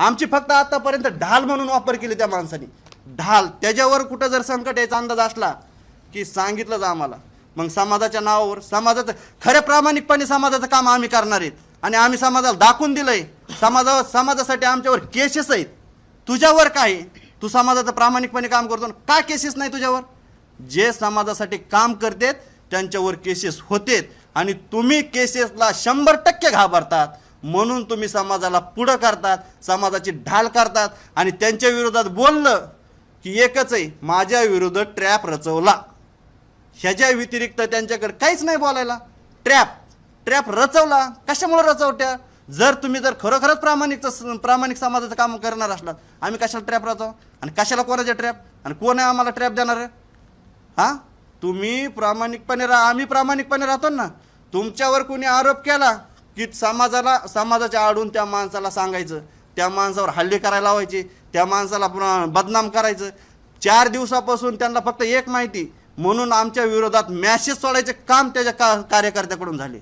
आमची फक्त आतापर्यंत ढाल म्हणून वापर केली त्या माणसाने. ढाल त्याच्यावर कुठं जर संकट यायचा अंदाज असला की सांगितलंच आम्हाला. मग समाजाच्या नावावर समाजाचं खऱ्या प्रामाणिकपणे समाजाचं काम आम्ही करणार आहेत. आणि आम्ही समाजाला दाखवून दिलंय. समाजावर समाजासाठी आमच्यावर केसेस आहेत. तुझ्यावर काय आहे? तू समाजाचं प्रामाणिकपणे काम करतो ना. का केसेस नाही तुझ्यावर? जे समाजासाठी काम करतेत त्यांच्यावर केसेस होतेत. आणि तुम्ही केसेसला शंभर टक्के घाबरतात. म्हणून तुम्ही समाजाला पुढं करतात समाजाची ढाल करतात आणि त्यांच्या विरोधात बोललं की एकच आहे माझ्या विरुद्ध ट्रॅप रचवला. ह्याच्या व्यतिरिक्त त्यांच्याकडे काहीच नाही बोलायला. ट्रॅप ट्रॅप रचवला. कशामुळे रचवट्या जर तुम्ही जर खरोखरच प्रामाणिक प्रामाणिक समाजाचं काम करणार असलात आम्ही कशाला ट्रॅप राहतो आणि कशाला कोणाचे ट्रॅप आणि कोण आहे आम्हाला ट्रॅप देणार? आहे हां? तुम्ही प्रामाणिकपणे राहा आम्ही प्रामाणिकपणे राहतो ना. तुमच्यावर कोणी आरोप केला की समाजाला समाजाच्या आडून त्या माणसाला सांगायचं. त्या माणसावर हल्ले करायला लावायचे. त्या माणसाला पुन्हा बदनाम करायचं. चार दिवसापासून त्यांना फक्त एक माहिती म्हणून आमच्या विरोधात मॅसेज सोडायचे काम त्याच्या का कार्यकर्त्याकडून झाले.